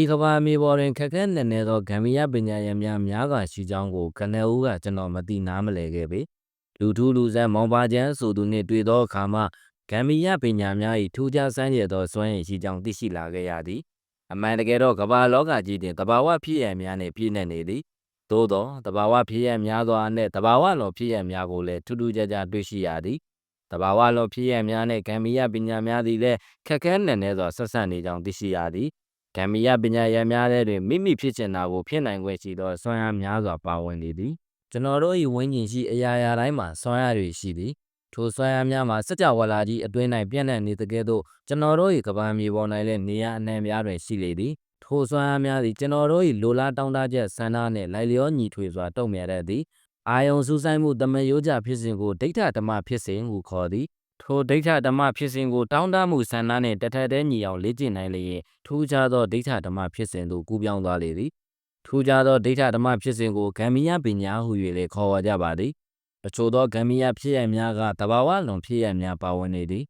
ဤကဘာမြေပေါ်တွင်ခက်ခဲနက်နဲသောဂမ်ဘီယာပညာရံများများစွာရှိကြောင်းကိုကနဦးကကျွန်တော်မသိနားမလည်ခဲ့ပေလူထူးလူဆန်းမောင်ပါချမ်းဆိုသူနှင့်တွေ့သောအခါမှဂမ်ဘီယာပညာများ၏ထူးခြားဆန်းကျယ်သောစွမ်းရည်ရှိကြောင်းသိရှိလာခဲ့ရသည်အမှန်တကယ်တော့ကမ္ဘာလောကကြီးတွင်တဘာဝဖြစ်ရများနှင့်ပြည့်နှက်နေသည်သို့သောတဘာဝဖြစ်ရများသောအနက်တဘာဝလောဖြစ်ရများကိုလည်းထူးထူးခြားခြားတွေ့ရှိရသည်တဘာဝလောဖြစ်ရများနှင့်ဂမ်ဘီယာပညာများသည်လည်းခက်ခဲနက်နဲစွာဆက်ဆက်နေကြောင်းသိရှိရသည် ဂမ်ဘီယာပညာရံများထဲတွင်မိမိဖြစ်ချင်တာကိုဖြစ်နိုင်ခွင့်ရှိသောစွမ်းအားများစွာပါဝင်နေသည်ကျွန်တော်တို့၏ဝိညာဉ်ရှိအရာရာတိုင်းမှာစွမ်းအားတွေရှိသည်ထိုစွမ်းအားများမှာစကြဝဠာကြီးအတွင်း၌ပြန့်နှံ့နေတဲ့ကဲ့သို့ကျွန်တော်တို့၏ကဘာမြေပေါ်၌လည်းနေရာအနှံ့များတွင်ရှိလေသည်ထိုစွမ်းအားများသည်ကျွန်တော်တို့၏လိုလားတောင်းတချက်ဆန္ဒနှင့်လိုက်လျောညီထွေစွာတုံ့ပြန်တတ်သည်အာယုံစူးစိုက်မှုတမန်ရိုးကြဖြစ်စဉ်ကိုဒိဋ္ဌဓမ္မဖြစ်စဉ်ဟုခေါ်သည် ထိုဒိဋ္ဌဓမ္မဖြစ်စဉ်ကိုတောင်းတမှုဆန္ဒနှင့်တထက်တည်းညီအောင်လေ့ကျင့်နိုင်လျင်ထူးခြားသောဒိဋ္ဌဓမ္မဖြစ်စဉ်သို့ကူးပြောင်းသွားလေသည်ထူးခြားသောဒိဋ္ဌဓမ္မဖြစ်စဉ်ကိုဂမ်ဘီယာပညာဟု၍လည်းခေါ်ဝေါ်ကြပါသည်အချို့သောဂမ်ဘီယာဖြစ်ရများကတဘာဝလွန်ဖြစ်ရများပါဝင်နေသည်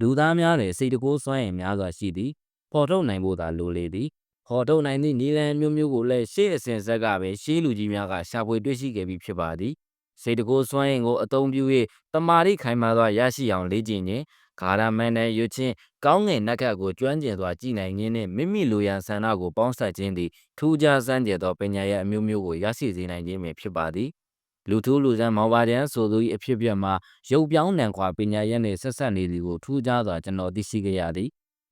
လူသားများတွင်စိတ်တကိုးစွမ်းရည်များစွာရှိသည်ပေါ်ထုတ်နိုင်ဖို့သာလိုလေသည်ဟော်ထုတ်နိုင်သည့်နည်းလမ်းမျိုးမျိုးကိုလည်းရှေ့အစဉ်ဆက်ကပင်ရှေးလူကြီးများကရှာဖွေတွေ့ရှိခဲ့ပြီးဖြစ်ပါသည် စိတ်တကိုးစွမ်းရင်ကိုအသုံးပြု၍တမာတိခိုင်မာစွာရရှိအောင်လေ့ကျင့်ခြင်းဂါရမန်နဲ့ရွချင်းကောင်းငင်နက်ခတ်ကိုကျွမ်းကျင်စွာကြည်နိုင်ခြင်းနှင့်မိမိလိုရန်ဆန္ဒကိုပေါင်းစပ်ခြင်းသည်ထူးခြားစမ်းကြယ်သောပညာရအမျိုးမျိုးကိုရရှိစေနိုင်ခြင်းပင်ဖြစ်ပါသည်လူထူးလူဆန်းမောင်ပါတန်းဆိုသူ၏အဖြစ်အပျက်မှာရုပ်ပြောင်းနံခွာပညာရက်နှင့်ဆက်ဆက်နေသည်ကိုထူးခြားစွာကျွန်တော်သိရှိခဲ့ရသည်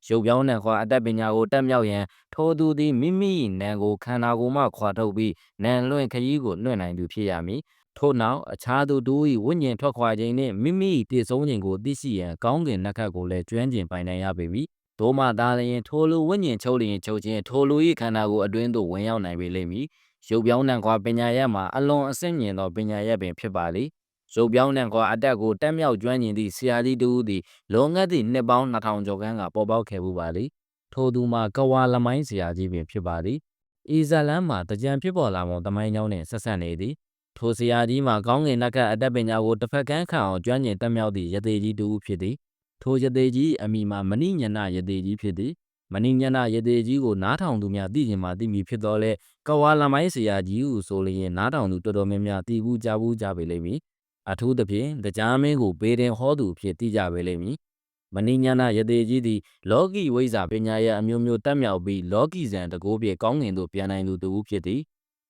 ရုပ်ပြောင်းနံခွာအတတ်ပညာကိုတက်မြောက်ရန်ထိုသူသည်မိမိ၏နံကိုခန္ဓာကိုယ်မှခွာထုတ်ပြီးနံလွင့်ခရီးကိုလွှင့်နိုင်သူဖြစ်ရမည် ထို့နောက်အခြားသူတို့၏ဝိညာဉ်ထွက်ခွာခြင်းနှင့်မိမိ၏တည်ဆုံးခြင်းကိုသိရှိရန်ကောင်းကင်နက္ခတ်ကိုလည်းကျွမ်းကျင်ပိုင်နိုင်ရပေမည်။သို့မှသာလျှင်ထိုလူဝိညာဉ်ချုပ်လျင်ချုပ်ခြင်းထိုလူ၏ခန္ဓာကိုယ်အတွင်းသို့ဝင်ရောက်နိုင်ပေလိမ့်မည်။ရုပ်ပြောင်းနံခွာပညာရပ်မှာအလွန်အဆင့်မြင့်သောပညာရပ်ပင်ဖြစ်ပါလေ။ရုပ်ပြောင်းနံခွာအတက်ကိုတက်မြောက်ကျွမ်းကျင်သည့်ဆရာကြီးတူသည်လွန်ခဲ့သည့်နှစ်ပေါင်း2000ကျော်ခန်းကပေါ်ပေါက်ခဲ့မှုပါလေ။ထိုသူမှာကဝါလမိုင်းဆရာကြီးပင်ဖြစ်ပါသည်။ဤဇလန်းမှာတကြံဖြစ်ပေါ်လာမှုတမိုင်းကြောင်းနှင့်ဆက်ဆက်နေသည်။ ထိုဆရာကြီးမှာကောင်းကင်နက္ခတ်အတတ်ပညာကိုတစ်ဖက်ကမ်းခံအောင်ကျွမ်းကျင်တက်မြောက်သည့်ယသေကြီးတူဖြစ်သည်ထိုယသေကြီးအမိမှာမဏိညဏယသေကြီးဖြစ်သည်မဏိညဏယသေကြီးကိုနားထောင်သူများသိကျင်မှသိမည်ဖြစ်သောလဲကဝါလမိုင်းဆရာကြီးဟုဆိုလျင်နားထောင်သူတော်တော်များများသိဘူးကြားဘူးကြပေလိမ့်မည်အထူးသဖြင့်တရားမင်းကိုပေတင်ဟောသူဖြစ်သိကြပေလိမ့်မည်မဏိညာဏယသေကြီးသည်လောကီဝိဇ္ဇာပညာရအမျိုးမျိုးတက်မြောက်ပြီးလောကီဇံတကိုးပြေကောင်းငင်သို့ပြန်နိုင်သူတူဖြစ်သည်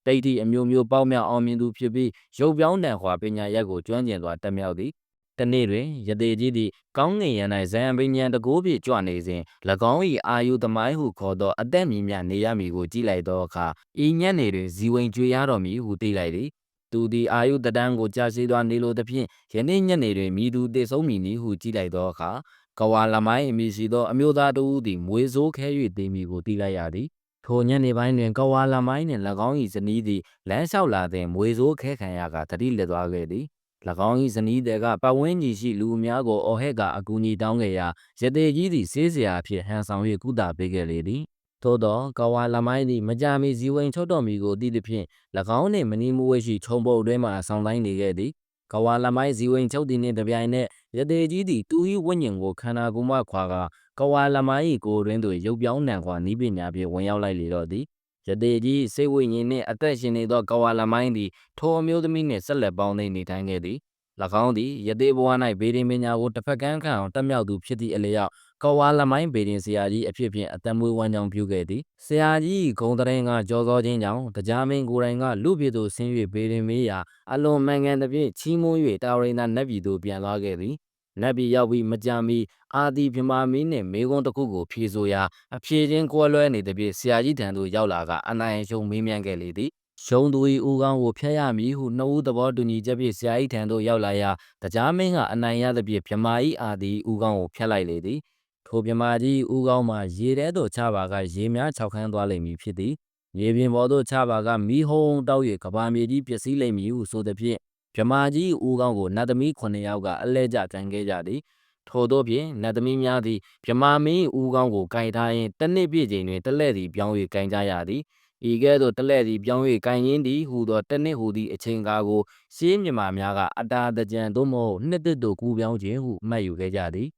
တိတ်တိအမျိုးမျိုးပေါက်မြောက်အောင်မြင်သူဖြစ်ပြီးရုပ်ပြောင်းတန်ခွာပညာရက်ကိုကျွမ်းကျင်စွာတက်မြောက်သည်တနေ့တွင်ယသေကြီးသည်ကောင်းငင်ရန်၌ဇံပင်ညံတကိုးပြေကြွနေစဉ်၎င်း၏အာယုသမိုင်းဟုခေါ်သောအသက်မြင့်မြတ်နေရမည်ကိုကြည့်လိုက်သောအခါဤညက်နေတွင်ဇီဝင်ကြွေရတော်မည်ဟုသိလိုက်သည်သူသည်အာယုတတန်းကိုကြာရှည်စွာနေလိုသဖြင့်ယနေ့ညနေတွင်မိသူတည်ဆုံးမည်နည်းဟုကြည့်လိုက်သောအခါကဝါလမိုင်းအမည်ရှိသောအမျိုးသားတို့သည်မွေဆိုးခဲ၍တည်မည်ကိုသိလိုက်ရသည် ထိုညနေပိုင်းတွင်ကဝါလမိုင်းနှင့်၎င်း၏ဇနီးသည်လမ်းလျှောက်လာသည်မွေဆိုးခဲခံရကတတိလက်သွားခဲ့သည်၎င်း၏ဇနီးတဲ့ကပတ်ဝန်းကျင်ရှိလူအများကိုအော်ဟစ်ကအကူအညီတောင်းခဲ့ရာရသေးကြီးသည်စေးစရာအဖြစ်ဟန်ဆောင်၍ကုသပေးခဲ့လေသည်သို့သောကဝါလမိုင်းသည်မကြမီဇီဝင်ချုပ်တော်မူကိုသိသဖြင့်၎င်းနှင့်မနီးမဝဲရှိခြုံပုတ်အတွင်းမှဆောင်းတိုင်းနေခဲ့သည်ကဝါလမိုင်းဇီဝင်ချုပ်သည်နှင့်တပြိုင်နက်ရသေးကြီးသည်သူ၏ဝိညာဉ်ကိုခန္ဓာကိုယ်မှခွာကာ ကဝါလမိုင်း၏ကိုယ်တွင်သို့ရုပ်ပြောင်းနံခွာနီးပညာဖြင့်ဝင်ရောက်လိုက်လေတော့သည်ရသေးကြီးစိတ်ဝိညာဉ်နှင့်အသက်ရှင်နေသောကဝါလမိုင်းသည်ထိုအမျိုးသမီးနှင့်ဆက်လက်ပေါင်းသိနေထိုင်ခဲ့သည်၎င်းသည်ယသေးဘဝ၌ဗေဒင်ပညာကိုတစ်ဖက်ကမ်းခံအောင်တက်မြောက်သူဖြစ်သည့်အလျောက်ကဝါလမိုင်းဗေဒင်ဆရာကြီးအဖြစ်ဖြင့်အတမွေးဝမ်းကြောင်းပြုခဲ့သည်ဆရာကြီးဂုံတရင်ကကြောသောခြင်းကြောင့်တရားမင်းကိုယ်တိုင်ကလူပြည်သို့ဆင်း၍ဗေဒင်မေးရာအလွန်မှန်ကန်သဖြင့်ချီးမွမ်း၍တာဝရိနာနတ်ပြည်သို့ပြန်သွားခဲ့သည် နတ်ပြည်ရောက်ပြီးမကြမီအာဒီပြမာမင်းနှင့်မေကွန်းတစ်ခုကိုဖြေဆိုရာအဖြေချင်းကွဲလွဲနေသဖြင့်ဆရာကြီးထံသို့ရောက်လာကအနိုင်ရှုံမေးမြန်းခဲ့လေသည်ရှုံသူ၏ဦးကောင်းကိုဖျက်ရမည်ဟုနှစ်ဦးသဘောတူညီချက်ဖြင့်ဆရာ၏ထံသို့ရောက်လာရာတရားမင်းကအနိုင်ရသဖြင့်မြမာ၏အာသည်ဦးကောင်းကိုဖျက်လိုက်လေသည်ထိုမြမာကြီးဦးကောင်းမှာရေထဲသို့ချပါကရေများခြောက်ခမ်းသွားလိမ့်မည်ဖြစ်သည်ရေပြင်ပေါ်သို့ချပါကမီးဟုံးတောက်၍ကဘာမြေကြီးပျက်စီးလိမ့်မည်ဟုဆိုသည်ဖြင့် မြမာကြီးဦးကောင်းကိုနတ်သမီး9ယောက်ကအလဲကျကန်ခဲ့ကြသည်ထို့သောဖြင့်နတ်သမီးများသည်မြမာမင်းဦးကောင်းကိုကင်ထားရင်တစ်နှစ်ပြည့်ချိန်တွင်တလဲ့သည်ပြောင်း၍ကင်ကြရသည်ဤကဲ့သို့တလဲ့သည်ပြောင်း၍ကင်ရင်းသည်ဟူသောတနစ်ဟူသည့်အချိန်ကားကိုရှေးမြမာများကအတာတကြံသို့မဟုတ်နှစ်သစ်တို့ကူးပြောင်းခြင်းဟုမှတ်ယူခဲ့ကြသည်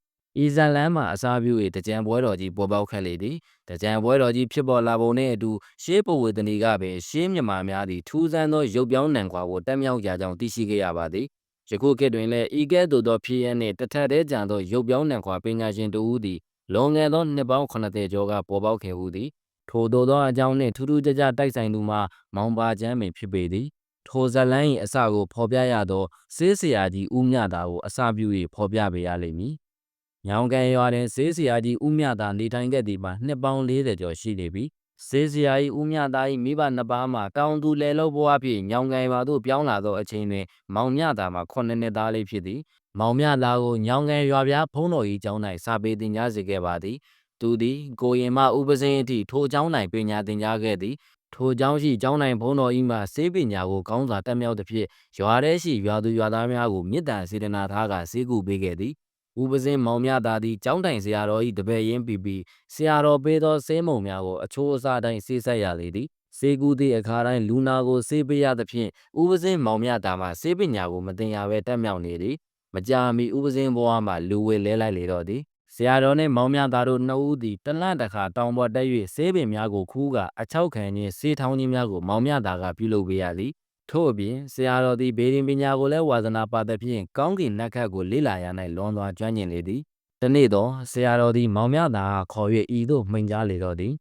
ဤဇလန်းမှာအစာပြု၍တကြံပွဲတော်ကြီးပေါ်ပေါက်ခဲ့လေသည်တကြံပွဲတော်ကြီးဖြစ်ပေါ်လာပုံနှင့်အတူရှေးပဝေသနီကပင်ရှေးမြမာများသည်ထူးဆန်းသောရုပ်ပြောင်းနံကွာကိုတက်မြောက်ကြကြောင်းသိရှိခဲ့ရပါသည်ယခုခေတ်တွင်လည်းဤကဲ့သို့သောဖြစ်ရပ်နှင့်တစ်ထပ်တည်းကြံသောရုပ်ပြောင်းနံကွာပညာရှင်တဦးသည်လွန်ခဲ့သောနှစ်ပေါင်း80ကျော်ကပေါ်ပေါက်ခဲ့ဟုသည်ထိုသို့သောအကြောင်းနှင့်ထူးထူးခြားခြားတိုက်ဆိုင်သူမှာမောင်ပါချမ်းပင်ဖြစ်ပေသည်ထိုဇလန်း၏အစကိုဖော်ပြရသောစေးဆရာကြီးဦးမြတာကိုအစပြု၍ဖော်ပြပေးရလိမ့်မည်။ ညောင်ကန်ရွာတွင်စေးဆရာကြီးဦးမြတာနေထိုင်ခဲ့သည်မှာနှစ်ပေါင်း40ကျော်ရှိနေပြီ။စေးဆရာကြီးဦးမြတာ၏မိဘနှစ်ပါးမှာတောင်သူလယ်လုပ်ဘဝဖြင့်ညောင်ကန်ရွာသို့ပြောင်းလာသောအချိန်တွင် မောင်မြတာမှာ9နှစ်သားလေးဖြစ်သည်။မောင်မြတာကိုညောင်ကန်ရွာပြားဖုံးတော်ကြီးကျောင်း၌စာပေသင်ကြားစေခဲ့ပါသည်။သူသည်ကိုရင်မဥပစင်းအထိထိုကျောင်း၌ပညာသင်ကြားခဲ့သည်ထိုကျောင်းရှိကျောင်းနိုင်ဘုန်းတော်ဤမှစေးပညာကိုကောင်းစွာတက်မြောက်သဖြင့်ရွာထဲရှိရွာသူရွာသားများကိုမေတ္တာစေတနာထားကစေကူပေးခဲ့သည် ဥပစင်းမောင်မြသာသည်ကျောင်းတိုင်ဆရာတော်၏တပည့်ရင်းပြီးပြီးဆရာတော်ပေးသောစေးမုံများကိုအချိုးအစားတိုင်းစေးဆက်ရလေသည်စေကူသည့်အခါတိုင်းလူနာကိုစေးပေးရသဖြင့်ဥပစင်းမောင်မြသာမှစေးပညာကိုမတင်ရဘဲတက်မြောက်နေသည်မကြာမီဥပစင်းဘဝမှလူဝေလဲလိုက်လေတော့သည်ဆရာတော်နှင့်မောင်မြသားတို့နှစ်ဦးသည်တလန့်တခါတောင်ပေါ်တက်၍ဆေးပင်များကိုခူးကအချောက်ခံခြင်းဆေးထောင်းခြင်းများကိုမောင်မြသားကပြုလုပ်ပေးရသည် ထို့အပြင်ဆရာတော်သည်ဘေရင်ပညာကိုလည်းဝါသနာပါသဖြင့်ကောင်းကင်နတ်ခတ်ကိုလေ့လာရ၌လွန်စွာကျွမ်းကျင်လေသည်တနေ့သောဆရာတော်သည်မောင်မြသားခေါ်၍ဤသို့မိန့်ကြားလေတော့သည်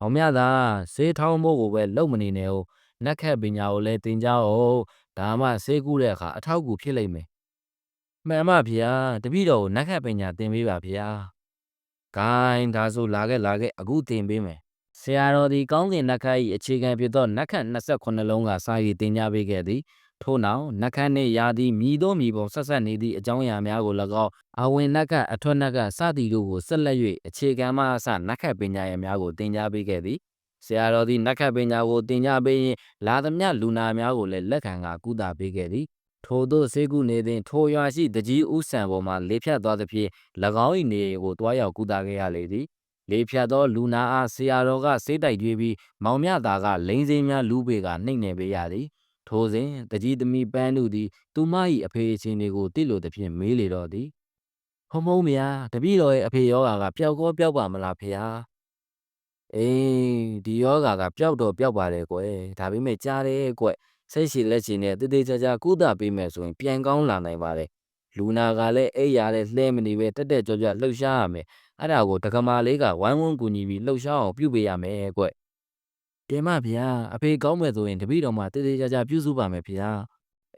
မောင်မြသားဆေးထောင်းဖို့ကိုပဲလုံမနေနဲ့ဟုတ်နတ်ခတ်ပညာကိုလည်းသင်ကြားအောင်ဒါမှဆေးကူးတဲ့အခါအထောက်အကူဖြစ်လိမ့်မယ်မှန်ပါဗျာတပည့်တော်ကိုနတ်ခတ်ပညာသင်ပေးပါဗျာဂိုင်းဒါဆိုလာခဲ့လာခဲ့အခုသင်ပေးမယ် ဆရာတော်ဒီကောင်းကင်နတ်ခတ်၏အခြေခံဖြစ်သောနတ်ခတ်28လုံးကစာရေးတင်ကြားပေးခဲ့သည်ထို့နောက်နတ်ခတ်နှင့်ယာသည်မြည်သောမြည်ပုံဆက်ဆက်နေသည့်အကြောင်းအရာများကို၎င်းအဝင်နတ်ခတ်အထွတ်နတ်ခတ်စသည်တို့ကိုဆက်လက်၍အခြေခံမှအစနတ်ခတ်ပညာရည်များကိုတင်ကြားပေးခဲ့သည်ဆရာတော်သည်နတ်ခတ်ပညာကိုတင်ကြားပေးရင်လာသမျှလူနာများကိုလည်းလက်ခံကကုသပေးခဲ့သည်ထို့သောစေကုနေသည်ထိုရွာရှိတကြီးဥဆံပေါ်မှလေဖြတ်သွားသဖြင့်၎င်း၏နေကိုတွားရောက်ကုသခဲ့ရလေသည် လေဖြတ်သောလူနာအားဆရာတော်ကစေးတိုက်ကြွေးပြီးမောင်မြတာကလိန်စင်းများလူပေကနှိမ့်နေပေးရသည်ထိုစဉ်တကြီးသမီးပန်းနုသည်သူမ၏အဖေအချင်းတွေကိုတိလိုသဖြင့်မေးလေတော့သည်ဟုံမုံမြာတပည့်တော်ရဲ့အဖေယောဂါကပျောက်ကောပျောက်ပါမလားဖေဟာအေးဒီယောဂါကပျောက်တော့ပျောက်ပါတယ်ကွယ်ဒါပေမဲ့ကြားတယ်ကွယ်စိတ်ရှိလက်ရှိနဲ့တည်တည်ကြကြကုသပေးမယ်ဆိုရင်ပြန်ကောင်းလာနိုင်ပါတယ် လူနာကလည်းအိယာလည်းလှဲမနေပဲတက်တက်ကြွကြွလှုပ်ရှားရမယ်အဲ့ဒါကိုတက္ကမလေးကဝိုင်းဝန်းကူညီပြီးလှုပ်ရှားအောင်ပြုပေးရမယ်ကွတင်မဗျာအဖေကောင်းမယ်ဆိုရင်တပည့်တော်မှတည်တည်ကြကြပြုစုပါမယ်ဗျာ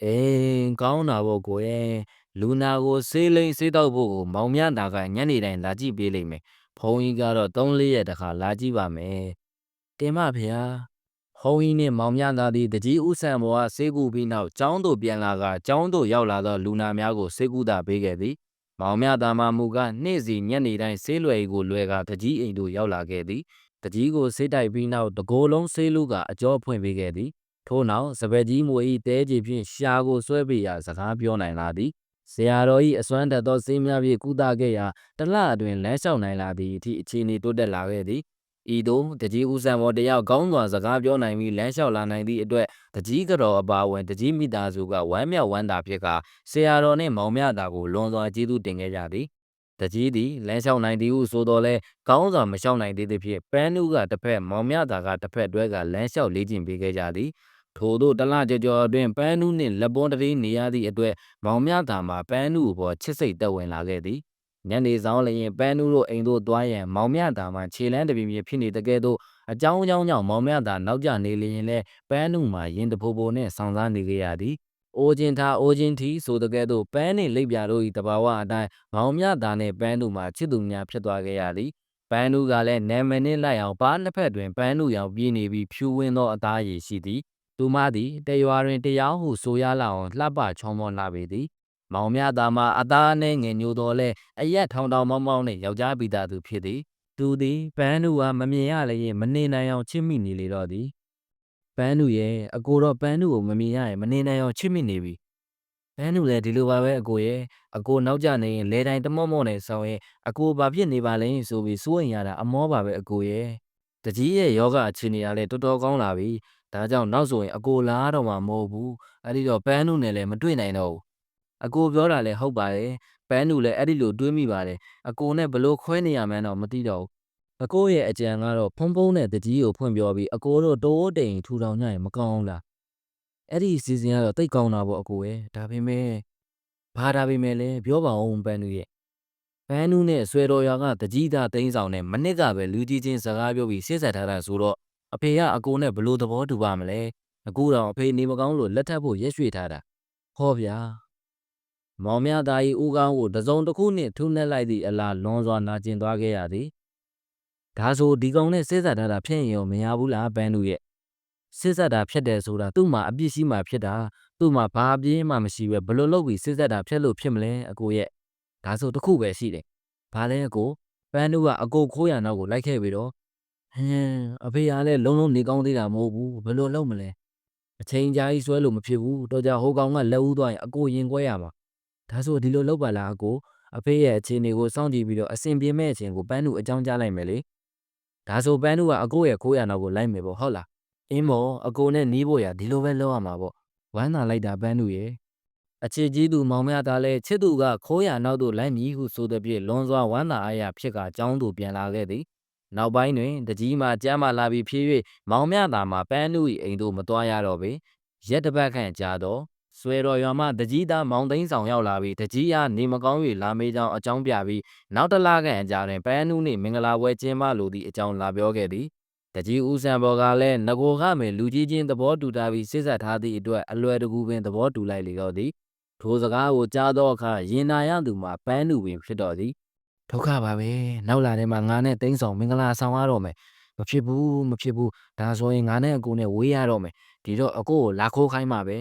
အေးကောင်းတာပေါ့ကွယ်လူနာကိုဆေးလိမ့်ဆေးတော့ဖို့ကိုမောင်မြတာကညနေတိုင်းလာကြည့်ပေးလိမ့်မယ်ဖုန်းကြီးကတော့3-4ရက်တခါလာကြည့်ပါမယ်တင်မဗျာ ဟောင်းကြီးနှင့်မောင်မြသာသည်တကြီးဥဆန်ဘောကဆေးကူပြီးနောက်ကျောင်းသို့ပြန်လာကကျောင်းသို့ရောက်လာသောလူနာများကိုဆေးကူတာပေးခဲ့သည်မောင်မြသာမမူကနေ့စီညနေတိုင်းဆေးလွယ်ကိုလွယ်ကတကြီးအိမ်သို့ရောက်လာခဲ့သည်တကြီးကိုဆေးတိုက်ပြီးနောက်တကိုယ်လုံးဆေးလူကအကျော်ဖွင့်ပေးခဲ့သည်ထို့နောက်စပက်ကြီးမွေ၏တဲကြီးဖြင့်ရှာကိုဆွဲပေးရာစကားပြောနိုင်လာသည်ဆရာတော်၏အစွမ်းတက်သောဆေးများဖြင့်ကုသခဲ့ရာတလအတွင်လမ်းလျှောက်နိုင်လာသည့်အထိအခြေအနေတိုးတက်လာခဲ့သည် ဤသို့တကြီးဦးဆံဘော်တယောက်ကောင်းစွာစကားပြောနိုင်ပြီးလမ်းလျှောက်လာနိုင်သည့်အတွက်တကြီးကတော်အပါဝင်တကြီးမိသားစုကဝမ်းမြောက်ဝမ်းသာဖြစ်ကဆရာတော်နှင့်မောင်မြတာကိုလွန်စွာကျေးဇူးတင်ခဲ့ကြသည်တကြီးသည်လမ်းလျှောက်နိုင်သည်ဟုဆိုတော်လဲကောင်းစွာမလျှောက်နိုင်သေးသဖြင့်ပန်းနုကတစ်ဖက်မောင်မြတာကတစ်ဖက်တွဲကလမ်းလျှောက်လေ့ကျင့်ပေးခဲ့ကြသည်ထို့သောတလကြော်ကြော်အတွင်းပန်းနုနှင့်လက်ပွန်းတည်းနေရသည့်အတွက်မောင်မြတာမှာပန်းနုဘောချစ်စိတ်တက်ဝင်လာခဲ့သည် ညနေဆောင်လျင်ပန်းနူးတို့အိမ်သို့သွားရန်မောင်မြတာမှခြေလန်းတပြင်းပြင်းဖြစ်နေတကယ်တော့အကြောင်းအကြောင်းကြောင့်မောင်မြတာနောက်ကျနေလျင်လဲပန်းနူးမှာရင်တဖိုးဖိုးနဲ့ဆောင်စားနေကြရသည်အိုချင်းထားအိုချင်းထီဆိုတကယ်တော့ပန်းနှင့်လိပ်ပြတို့၏တဘာဝအတိုင်းမောင်မြတာနှင့်ပန်းတို့မှာချစ်သူများဖြစ်သွားခဲ့ရသည်ပန်းနူးကလည်းနာမည်နှင့်လိုက်အောင်ပါးနှစ်ဖက်တွင်ပန်းနူးရောင်ပြေးနေပြီးဖြူဝင်းသောအသားရည်ရှိသည်သူမသည်တရွာတွင်တရားဟုဆိုရလောက်အောင်လှပချောမောလာပေသည် မောင်မြတာမှာအသားနဲ့ငယ်ညိုတော်လဲအရက်ထောင်တောင်မောင်းမောင်းနဲ့ယောက်ျားပိသားသူဖြစ်သည်သူသည်ပန်းနူဟာမမြင်ရလျင်မနေနိုင်အောင်ချစ်မိနေလေတော့သည်ပန်းနူရဲ့အကိုတော့ပန်းနူကိုမမြင်ရရင်မနေနိုင်အောင်ချစ်မိနေပြီပန်းနူလည်းဒီလိုပါပဲအကိုရဲ့အကိုနောက်ကျနေရင်လဲတိုင်းတမော့မော့နဲ့ဆောင်းရင်အကိုဘာဖြစ်နေပါလဲဆိုပြီးစိုးရင်ရတာအမောပါပဲအကိုရဲ့တကြီးရဲ့ယောဂအခြေအနေကလည်းတော်တော်ကောင်းလာပြီဒါကြောင့်နောက်ဆိုရင်အကိုလားတော့မှမဟုတ်ဘူးအဲ့ဒီတော့ပန်းနုနဲ့လည်းမတွေ့နိုင်တော့ဘူး အကိုပြောတာလည်းဟုတ်ပါတယ်ပန်းနုလည်းအဲ့ဒီလိုတွေးမိပါတယ်အကိုနဲ့ဘလို့ခွဲနေရမှန်းတော့မသိတော့ဘူးအကိုရဲ့အကြံကတော့ဖုံးဖုံးနဲ့တကြီးကိုဖွင့်ပြောပြီးအကိုတို့တိုးတိမ်ထူထောင်ကြရင်မကောင်းဘူးလားအဲ့ဒီစီစဉ်ကတော့တိတ်ကောင်းတာပေါ့အကိုရဲ့ဒါပေမဲ့ဘာဒါပေမဲ့လဲပြောပါဦးပန်းနုရဲ့ပန်းနုနဲ့ဆွဲတော်ရွာကတကြီးသားတိန်းဆောင်နဲ့မနစ်ကပဲလူကြီးချင်းစကားပြောပြီးဆစ်ဆက်ထားတာဆိုတော့အဖေကအကိုနဲ့ဘလို့သဘောတူပါမလဲအခုတော့အဖေနေမကောင်းလို့လက်ထပ်ဖို့ရက်ရွှေ့ထားတာဟောဗျာ မောင်မြသား၏ဦးကောင်းကိုတစုံတစ်ခုနှင့်ထုနှက်လိုက်သည့်အလားလွန်စွာနာကျင်သွားခဲ့ရသည်ဒါဆိုဒီကောင်နဲ့စစ်ဆက်ထားတာဖြစ်ရင်ရောမရဘူးလားပန်းသူရဲ့စစ်ဆက်တာဖြစ်တယ်ဆိုတာသူ့မှာအပြစ်ရှိမှဖြစ်တာသူ့မှာဘာအပြစ်မှမရှိပဲဘလို့လုပ်ပြီးစစ်ဆက်တာဖြစ်လို့ဖြစ်မလဲအကိုရဲ့ဒါဆိုတစ်ခုပဲရှိတယ်ဘာလဲအကိုပန်းသူကအကိုခိုးရနောက်ကိုလိုက်ခဲ့ပြီတော့ဟင်းအဖေကလည်းလုံးလုံးနေကောင်းသေးတာမဟုတ်ဘူးဘယ်လိုလုပ်မလဲအချိန်ကြာကြီးဆွဲလို့မဖြစ်ဘူးတော့ကြဟိုကောင်ကလက်ဦးသွားရင်အကိုရင်ကွဲရမှာ ဒါဆိုဒီလိုလုပ်ပါလားအကိုအဖေရဲ့အခြေအနေကိုစောင့်ကြည့်ပြီးတော့အဆင်ပြေမဲ့အချိန်ကိုပန်းနုအကြောင်းကြားလိုက်မယ်လေဒါဆိုပန်းနုကအကိုရဲ့ခိုးရနောက်ကိုလိုက်မယ်ပေါ့ဟုတ်လားအင်းမော်အကိုနဲ့နီးဖို့ရဒီလိုပဲလုပ်ရမှာပေါ့ဝမ်းသာလိုက်တာပန်းနုရဲ့အခြေကြီးသူမောင်မသားလဲချစ်သူကခိုးရနောက်သို့လိုက်မည်ဟုဆိုသည်ဖြင့်လွန်စွာဝမ်းသာအားရဖြစ်ကကြောင်းသူပြန်လာခဲ့သည်နောက်ပိုင်းတွင်တကြီးမှကြမ်းမှလာပြီးဖြည်း၍မောင်မြသာမှပန်းနု၏အိမ်သို့မသွားရတော့ပေရက်တစ်ပတ်ခန့်ကြာတော့ ဆွဲတော်ရွာမှတကြီးသားမောင်သိန်းဆောင်ရောက်လာပြီးတကြီးအားနေမကောင်း၍လာမေးကြောင်းအကြောင်းပြပြီးနောက်တစ်လခန့်အကြာတွင်ပန်းနူးနှင့်မင်္ဂလာပွဲကျင်းပလိုသည့်အကြောင်းလာပြောခဲ့သည်တကြီးဦးဆန်ဘော်ကလည်းငကိုကမယ်လူကြီးချင်းသဘောတူထားပြီးစစ်ဆက်ထားသည့်အတွက်အလွယ်တကူပင်သဘောတူလိုက်လေတော့သည်ထိုစကားကိုကြားသောအခါရင်နာရသူမှာပန်းနူပင်ဖြစ်တော်သည်ဒုက္ခပါပဲနောက်လာထဲမှာငါနဲ့သိန်းဆောင်မင်္ဂလာဆောင်ရတော့မယ်မဖြစ်ဘူးမဖြစ်ဘူးဒါဆိုရင်ငါနဲ့အကိုနဲ့ဝေးရတော့မယ်ဒီတော့အကိုကိုလာခိုးခိုင်းပါပဲ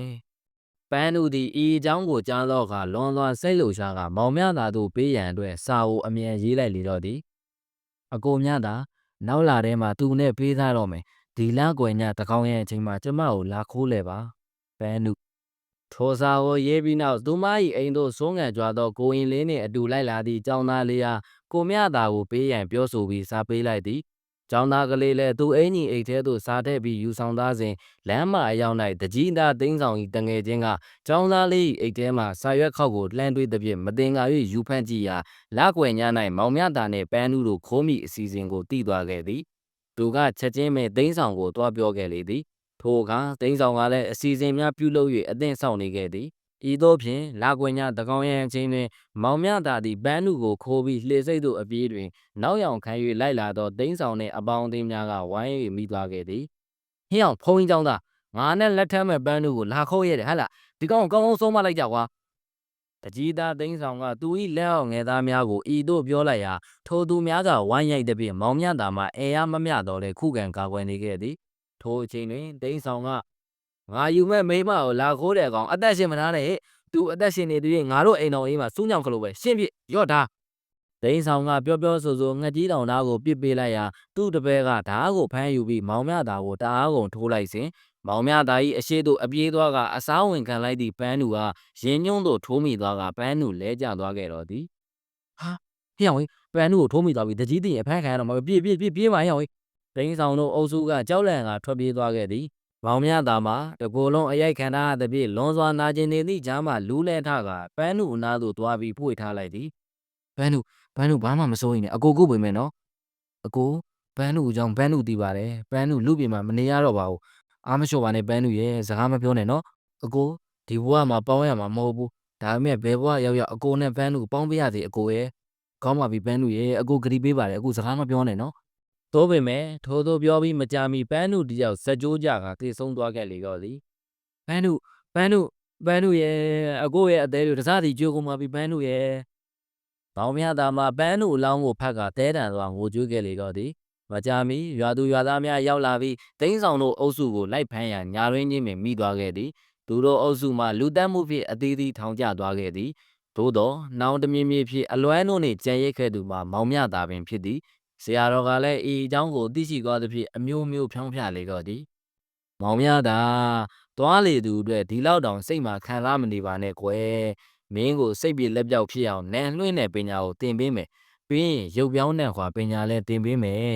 ပန်းသူသည်ဤအကြောင်းကိုကြားသောအခါလွန်စွာစိတ်လှုပ်ရှားကမောင်မြသာသို့ပေးရန်အတွက်စာအုပ်အမြန်ရေးလိုက်လေတော့သည်အကိုမြသာနောက်လာထဲမှာသူနဲ့ပေးသားတော့မယ်ဒီလကွယ်ညတကောင်းရဲ့အချိန်မှာကျမကိုလာခိုးလဲပါပန်းသူထိုစာကိုရေးပြီးနောက်သူမ၏အိမ်သို့စိုးငံကြွားသောကိုရင်လေးနှင့်အတူလိုက်လာသည့်ကျောင်းသားလေးအားကိုမြသာကိုပေးရန်ပြောဆိုပြီးစာပေးလိုက်သည် ကျောင်းသားကလေးလည်းသူအင်ကြီးအိတ်ထဲသို့စာထည့်ပြီးယူဆောင်သားစဉ်လမ်းမအရောက်၌တကြီးသားသိန်းဆောင်၏တငယ်ချင်းကကျောင်းသားလေး၏အိတ်ထဲမှစာရွက်ခောက်ကိုလှမ်းတွေးသည်ဖြင့်မတင်ကာ၍ယူဖန့်ကြည့်ရာလက်ွယ်ည၌မောင်မြတာနှင့်ပန်းနူးတို့ခိုးမိအစီအစဉ်ကိုသိသွားခဲ့သည်သူကချက်ချင်းပဲသိန်းဆောင်ကိုတွားပြောခဲ့လေသည်ထိုအခါသိန်းဆောင်ကလည်းအစီအစဉ်များပြုလုပ်၍အသင့်ဆောင်နေခဲ့သည် ဤသို့ဖြင့်လက်ွယ်ညတကောင်ရန်အချင်းတွင် မောင်မြတာသည်ပန်းနူကိုခိုးပြီးလှေစိတ်သို့အပြေးတွင် နောက်ယောင်ခံ၍လိုက်လာသောသိန်းဆောင်နှင့်အပေါင်းအသင်းများကဝိုင်း၍မိသွားခဲ့သည်ဟင်းအောင်ဖုံးကြီးကြောင်းသားငါနဲ့လက်ထမ်းမဲ့ပန်းတို့ကိုလာခိုးရတယ်ဟဟလားဒီကောင်ကိုကောင်းကောင်းဆုံးမလိုက်ကြကွာတကြီးသားသိန်းဆောင်ကသူ၏လက်အောက်ငယ်သားများကိုဤသို့ပြောလိုက်ရာထိုသူများကဝိုင်းရိုက်သည်ဖြင့်မောင်မြတာမှအဲရမမျှတော်လဲခုခံကာကွယ်နေခဲ့သည်ထိုအချိန်တွင်သိန်းဆောင်က ငါယူမဲ့မိမကိုလာခိုးတဲ့ကောင်အသက်ရှင်မထားနဲ့ဟဲ့သူအသက်ရှင်နေသေးရင်ငါတို့အိမ်တော်အေးမှာစူးညောင်ကလေးပဲရှင်းပြရော့တာဒိန်းဆောင်ကပြောပြောဆိုဆိုငှက်ကြီးတောင်သားကိုပြစ်ပေးလိုက်ရာသူ့တပည့်ကဓားကိုဖမ်းယူပြီးမောင်မြတာကိုတအားကုန်ထိုးလိုက်စဉ်မောင်မြတာ၏အရှိတို့အပြေးသွားကအစားဝင်ခံလိုက်သည့်ပန်းနူကရင်ညွန့်သို့ထိုးမိသွားကပန်းနူလဲကျသွားခဲ့တော်သည်ဟာဟေ့အောင်ကြီးပန်းနူကိုထိုးမိသွားပြီတကြီးသိရင်အဖမ်းခံရတော့မှာပဲပြေးပြေးပြေးပြေးပါဟေ့အောင်ကြီးဒိန်းဆောင်တို့အုပ်စုကကြောက်လန့်ကထွက်ပြေးသွားခဲ့သည် မောင်မြတာမှာတကိုယ်လုံးအရိုက်ခံထားရသဖြင့်လွန်စွာနာကျင်နေသည့်ကြားမှလူးလဲထကပန်းနူအနားသို့သွားပြီးဖွေထားလိုက်သည်ပန်းနူဘန်းတို့ဘာမှမစိုးရင်လည်းအကိုကုတ်ပေမဲ့နော်အကိုဘန်းတို့အကြောင်းဘန်းတို့သိပါတယ်ဘန်းတို့လူပြင်မှာမနေရတော့ပါဘူးအားမလျှော့ပါနဲ့ဘန်းတို့ရဲ့စကားမပြောနဲ့နော်အကိုဒီဘဝမှာပေါင်းရမှာမဟုတ်ဘူးဒါပေမဲ့ဘယ်ဘဝရောက်ရောက်အကိုနဲ့ဘန်းတို့ပေါင်းပြရစီအကိုရဲ့ကောင်းပါပြီဘန်းတို့ရဲ့အကိုဂရီပေးပါတယ်အကိုစကားမပြောနဲ့နော် သို့ပေမဲ့ထိုးထိုးပြောပြီးမကြမီပန်းတို့တယောက်ဇက်ကြိုးကြကသေဆုံးသွားခဲ့လေတော့သည်ဘန်းတို့ဘန်းတို့ဘန်းတို့ရဲ့အကိုရဲ့အသေးတွေတစားစီကြိုးကုန်ပါပြီဘန်းတို့ရဲ့မောင်မြတာမှာပန်းတို့အလောင်းကိုဖက်ကတဲတန်စွာငိုကြွေးခဲ့လေတော့သည်မကြာမီရွာသူရွာသားများရောက်လာပြီးသိန်းဆောင်တို့အုပ်စုကိုလိုက်ဖမ်းရန်ညာရင်းချင်းပင်မိသွားခဲ့သည်သူတို့အုပ်စုမှလူတက်မှုဖြင့်အသေးသေးထောင်ကျသွားခဲ့သည်သို့သောနောင်တမြင်မြင်ဖြင့်အလွမ်းတို့နှင့်ကြံရိတ်ခဲ့သူမှာမောင်မြတာပင်ဖြစ်သည် ဆရာတော်ကလည်းဤအကြောင်းကိုသိရှိသွားသဖြင့်အမျိုးမျိုးဖြောင်းဖြလေတော့သည်မောင်မြတာသွားလေသူအတွက်ဒီလောက်တောင်စိတ်မှာခံစားမနေပါနဲ့ကွယ်မင်းကိုစိတ်ပြေလက်ပြောက်ဖြစ်အောင်နန်လွှင့်တဲ့ပညာကိုသင်ပေးမယ်ပြီးရင်ရုပ်ပြောင်းတဲ့ခွာပညာလည်းသင်ပေးမယ်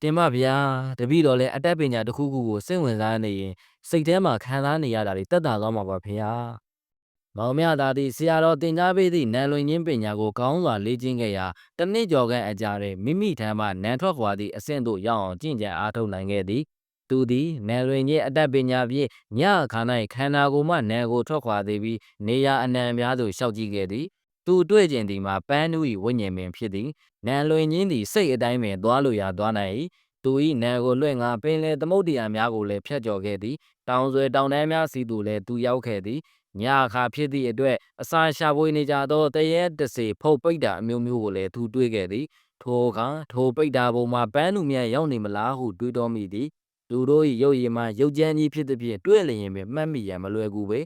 တင်ပါဗျာတပည့်တော်လည်းအတတ်ပညာတစ်ခုခုကိုစိတ်ဝင်စားနေရင်စိတ်ထဲမှာခံစားနေရတာတွေတက်တာသွားမှာပါဖေဟာ မောင်မြသာသည်ဆရာတော်တင် जा ပေးသည့်နံလွင်ချင်းပညာကိုကောင်းစွာလေ့ကျင့်ခဲ့ရာတစ်နှစ်ကျော်ခန့်အကြာတွင်မိမိထံမှနံထွက်ခွာသည့်အဆင့်သို့ရောက်အောင်ကျင့်ကြံအားထုတ်နိုင်ခဲ့သည်သူသည်နံလွင်ချင်းအတတ်ပညာဖြင့်ညအခါ၌ခန္ဓာကိုယ်မှနံကိုထွက်ခွာသေးပြီးနေရာအနှံအများသို့ရှောက်ကြည့်ခဲ့သည်သူတွေ့ကျင်သည်မှာပန်းနူး၏ဝိညာဉ်ပင်ဖြစ်သည်နံလွင်ချင်းသည်စိတ်အတိုင်းပင်သွားလိုရာသွားနိုင်၏သူ၏နံကိုလွှဲ့ငါပင်လေသမုတ်တရားများကိုလည်းဖျက်ကျော်ခဲ့သည်တောင်ဆွဲတောင်တန်းများစီသို့လည်းသူရောက်ခဲ့သည် ညအခါဖြစ်သည့်အတွက်အစာရှာဖွေနေကြသောတရေတစေဖုတ်ပိတ်တာအမျိုးမျိုးကိုလည်းသူတွေ့ခဲ့သည်ထိုအခါထိုပိတ်တာပေါ်မှာပန်းသူမြတ်ရောက်နေမလားဟုတွေးတော်မိသည်သူတို့၏ရုပ်ရည်မှရုပ်ကြမ်းကြီးဖြစ်သည်ဖြင့်တွေ့လျင်ပင်မှတ်မိရန်မလွယ်ကူပေ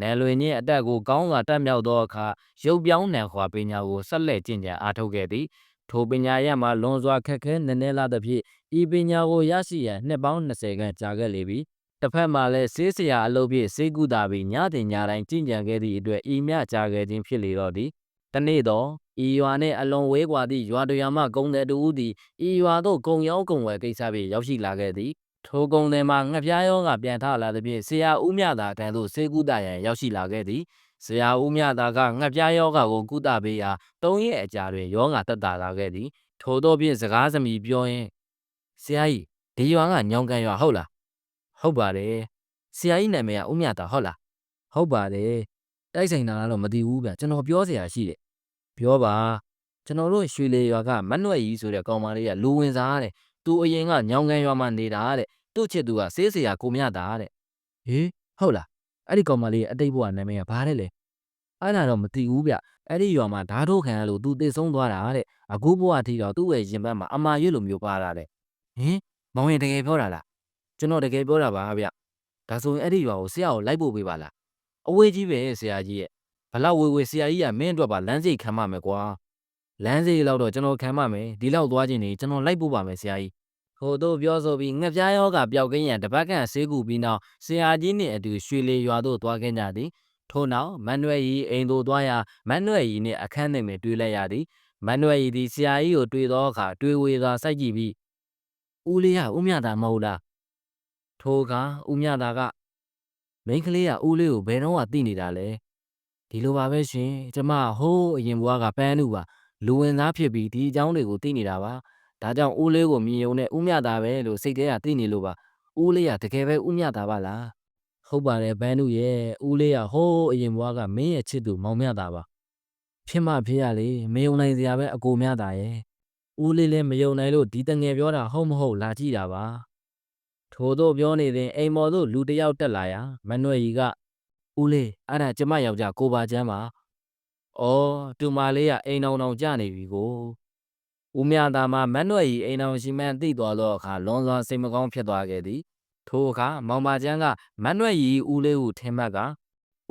နယ်လွင်နှင့်အတက်ကိုကောင်းစွာတက်မြောက်သောအခါရုပ်ပြောင်းနံခွာပညာကိုဆက်လက်ကျင့်ကြံအားထုတ်ခဲ့သည်ထိုပညာရပ်မှာလွန်စွာခက်ခဲနည်းနည်းလာသဖြင့်ဤပညာကိုရရှိရန်နှစ်ပေါင်း20ခန့်ကြာခဲ့လေပြီ တစ်ဖက်မှာလည်းဆေးဆရာအလုပ်ဖြင့်ဆေးကုတာပြီးညတင်ညတိုင်းကြင်ကြံခဲ့သည့်အတွက်ဤမျှကြာခဲ့ခြင်းဖြစ်လေတော့သည်တနေ့တော့ဤရွာနှင့်အလွန်ဝေးကွာသည့်ရွာတရွာမှကုံတဲ့တူဦးသည်ဤရွာသို့ကုံရောင်းကုံဝယ်ကိစ္စဖြင့်ရောက်ရှိလာခဲ့သည်ထိုကုံသည်မှာငှက်ပြားရောဂါပြန်ထလာသဖြင့်ဆရာဦးမြသာထံသို့ဆေးကုသရန်ရောက်ရှိလာခဲ့သည်ဆရာဦးမြသာကငှက်ပြားရောဂါကိုကုသပေးရာ၃ရက်အကြာတွင်ရောဂါတက်တာလာခဲ့သည်ထို့သောဖြင့်စကားစမြည်ပြောရင်းဆရာကြီးဒီရွာကညောင်ကန်ရွာဟုတ်လား ဟုတ်ပါတယ်ဆရာကြီးနာမည်ကဦးမြသာဟုတ်လားဟုတ်ပါတယ်တိုက်ဆိုင်တာကတော့မသိဘူးဗျကျွန်တော်ပြောစရာရှိတယ်ပြောပါကျွန်တော်တို့ရွှေလေရွာကမတ်နွယ်ကြီးဆိုတဲ့ကောင်မလေးကလူဝင်စားတဲ့သူအရင်ကညောင်ကန်ရွာမှာနေတာတဲ့သူ့ချစ်သူကဆေးဆရာကိုမြတာတဲ့ဟေးဟုတ်လားအဲ့ဒီကောင်မလေးရဲ့အတိတ်ဘဝနာမည်ကဘာလဲလဲအဲ့ဒါတော့မသိဘူးဗျအဲ့ဒီရွာမှာဓာတ်ထုတ်ခံရလို့သူတည်ဆုံးသွားတာတဲ့အခုဘဝအထိတော့သူ့ရဲ့ရင်ဘတ်မှာအမာရွတ်လိုမျိုးပါတာတဲ့ဟင်မောင်ရင်တကယ်ပြောတာလား ကျွန်တော်တကယ်ပြောတာပါဗျဒါဆိုရင်အဲ့ဒီရွာကိုဆရာကိုလိုက်ဖို့ပေးပါလားအဝေးကြီးပဲဆရာကြီးရဲ့ဘလောက်ဝေဝေဆရာကြီးကမင်းအတွက်ပါလမ်းစိတ်ခံပါမယ်ကွာလမ်းစိတ်လောက်တော့ကျွန်တော်ခံပါမယ်ဒီလောက်သွားခြင်းနေကျွန်တော်လိုက်ဖို့ပါမယ်ဆရာကြီးဟိုတို့ပြောဆိုပြီးငှက်ပြားရောဂါပျောက်ကင်းရန်တပတ်ခန့်ဆေးကူပြီးနောက်ဆရာကြီးနှင့်အတူရွှေလေရွာသို့သွားခဲ့ကြသည်ထို့နောက်မန်နွယ်ရီအိမ်သို့သွားရာမန်နွယ်ရီနှင့်အခန်းထဲတွင်တွေ့လိုက်ရသည်မန်နွယ်ရီသည်ဆရာကြီးကိုတွေ့သောအခါတွေ့ဝေသာစိုက်ကြည့်ပြီးဦးလေးကဦးမြတာမဟုတ်လား ထိုအခါဦးမြတာကမိန်းကလေးကဦးလေးကိုဘယ်တော့မှသိနေတာလဲဒီလိုပါပဲရှင်ကျမဟိုးအရင်ဘွားကပန်းနူပါလူဝင်သားဖြစ်ပြီးဒီအကြောင်းတွေကိုသိနေတာပါဒါကြောင့်ဦးလေးကိုမြင်ုံနဲ့ဦးမြတာပဲလို့စိတ်ထဲကသိနေလို့ပါဦးလေးကတကယ်ပဲဦးမြတာပါလားဟုတ်ပါတယ်ပန်းနူရဲ့ဦးလေးကဟိုးအရင်ဘွားကမင်းရဲ့ချစ်သူမောင်မြတာပါဖြစ်မှဖြစ်ရလေမယုံနိုင်စရာပဲအကိုမြတာရဲ့ဦးလေးလည်းမယုံနိုင်လို့ဒီတငယ်ပြောတာဟုတ်မဟုတ်လာကြည့်တာပါ ထို့သောပြောနေစဉ်အိမ်မော်သို့လူတစ်ယောက်တက်လာရာမနှွယ်ရီကဦးလေးအဲ့ဒါကျမယောက်ျားကိုပါချမ်းပါ။အော်တူမလေးကအိမ်အောင်အောင်ကြနေပြီကို။ဦးမြသာမမတ်နွယ်ရီအိမ်အောင်ရှိမှန်းသိသွားသောအခါလွန်စွာစိတ်မကောင်းဖြစ်သွားခဲ့သည်။ထိုအခါမောင်ပါချမ်းကမတ်နွယ်ရီဦးလေးကိုထင်မှတ်က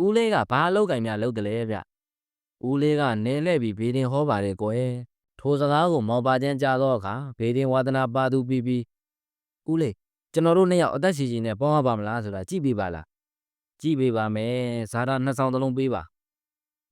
ဦးလေးကဘာအလုပ်ကင်များလုပ်တယ်လဲဗျ။ဦးလေးကနေလဲပြီးဘေးတင်ဟောပါတယ်ကွယ်။ထိုစကားကိုမောင်ပါချမ်းကြားသောအခါဘေးတင်ဝါဒနာပါသူပြီးပြီးဦးလေး ကျွန်တော်တို့နှစ်ယောက်အသက်ရှင်ရှင်နဲ့ပေါင်းရပါမလားဆိုတာကြည့်ပေးပါလားကြည့်ပေးပါမယ်ဇာတာနှစ်ဆောင်သလုံးပေးပါ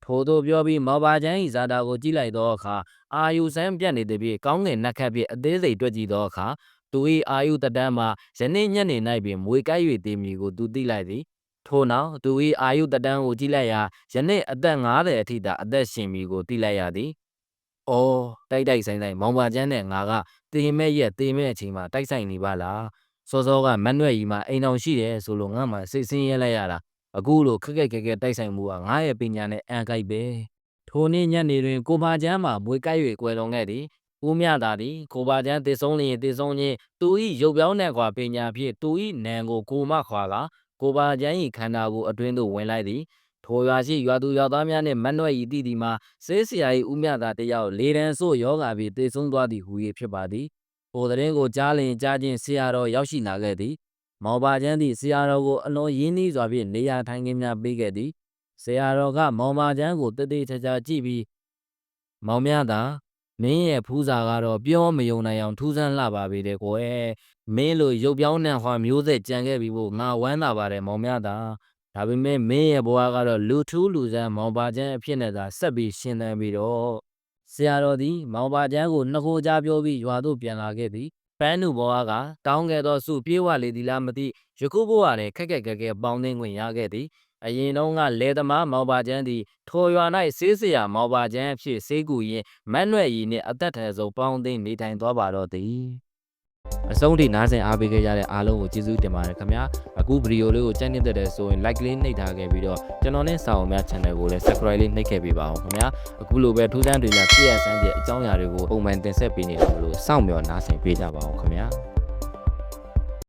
ထို့သို့ပြောပြီးမော်ပါချမ်းဤဇာတာကိုကြည့်လိုက်သောအခါအာယုဆန်းပြတ်နေသည်ဖြင့်ကောင်းငင်နက်ခတ်ဖြင့်အသေးစိတ်တွေ့ကြည့်သောအခါသူ၏အာယုတတန်းမှာယနေ့ညနေ၌ပင်မွေကိုက်၍တည်မည်ကိုသူသိလိုက်သည်ထို့နောက်သူ၏အာယုတတန်းကိုကြည့်လိုက်ရာယနေ့အသက်50အထိသာအသက်ရှင်မည်ကိုသိလိုက်ရသည်။အော်တိုက်တိုက်ဆိုင်ဆိုင်မောင်ပါချမ်းနဲ့ငါကတေမဲ့ရက်တေမဲ့အချိန်မှာတိုက်ဆိုင်နေပါလား စောစောကမတ်နွယ်ကြီးမှာအိမ်အောင်ရှိတယ်ဆိုလို့ငါမှစိတ်ဆင်းရဲလိုက်ရတာအခုလိုခက်ခက်ခဲခဲတိုက်ဆိုင်မှုကငါရဲ့ပညာနဲ့အန်ကိုက်ပဲထိုနေ့ညနေတွင်ကိုပါချမ်းမှာမွေကိုက်၍ကွယ်လွန်ခဲ့သည်ဦးမြသာသည်ကိုပါချမ်းတည်ဆုံးလျင်တည်ဆုံးခြင်းသူ၏ရုပ်ပြောင်းတဲ့ခွာပညာဖြင့်သူ၏နံကိုကိုမခွာကကိုပါချမ်း၏ခန္ဓာကိုအတွင်းသို့ဝင်လိုက်သည်ထိုရွာရှိရွာသူရွာသားများနှင့်မတ်နွယ်ဤတည်သည်မှာစေးဆရာ၏ဦးမြသာတယောက်လေတန်းဆို့ယောဂါဖြင့်တည်ဆုံးသွားသည်ဟူ၍ဖြစ်ပါသည်။ ဟိုသတင်းကိုကြားလျင်ကြားချင်းဆရာတော်ရောက်ရှိလာခဲ့သည်။မောင်ပါချမ်းသည်ဆရာတော်ကိုအလွန်ရင်းနှီးစွာဖြင့်နေရာထိုင်ခင်းများပေးခဲ့သည်။ဆရာတော်ကမောင်ပါချမ်းကိုတည်တည်ချာချာကြည့်ပြီးမောင်မြသာမင်းရဲ့ဖူးစာကတော့ပြောမယုံနိုင်အောင်ထူးဆန်းလှပါပေတယ်ကွယ်။မင်းလိုရုပ်ပြောင်းနှံဟွာမျိုးဆက်ကြံခဲ့ပြီးဖို့ငါဝမ်းသာပါတယ်မောင်မြသာ။ဒါပေမဲ့မင်းရဲ့ဘဝကတော့လူထူးလူဆန်းမောင်ပါချမ်းအဖြစ်နဲ့သာဆက်ပြီးရှင်သန်ပြီးတော့ ဆရာတော်သည် မောင်ပါချမ်းကိုနှစ်ခိုးကြားပြောပြီးရွာသို့ပြန်လာခဲ့သည်ပန်းနုဘဝကတောင်းခဲ့သောစုပြေးဝလေသည်လားမသိယခုဘဝတွင်ခက်ခက်ခဲခဲပေါင်းသိခွင့်ရခဲ့သည်အရင်တုန်းကလေသမားမောင်ပါကျန်းသည်ထိုရွာ၌ဆေးစရာမောင်ပါကျန်းအဖြစ်ဆေးကူရင်းမတ်နွယ်ရီနှင့်အသက်ထည်ဆုံးပေါင်းသိနေထိုင်သွားပါတော့သည် အဆုံးထိနားဆင်အားပေးခဲ့ကြတဲ့အားလုံးကိုကျေးဇူးတင်ပါတယ်ခင်ဗျာအခုဗီဒီယိုလေးကိုကြိုက်နေတဲ့တဲ့ဆိုရင် like လေးနှိပ်ထားခဲ့ပြီးတော့ကျွန်တော်နဲ့စာအုံများ channel ကိုလည်း subscribe လေးနှိပ်ခဲ့ပေးပါအောင်ခင်ဗျာအခုလိုပဲထူးဆန်းတွေများပြည့်ရစမ်းတဲ့အကြောင်းအရာတွေကိုပုံမှန်တင်ဆက်ပေးနေတာမလို့စောင့်မျှော်နားဆင်ပေးကြပါအောင်ခင်ဗျာ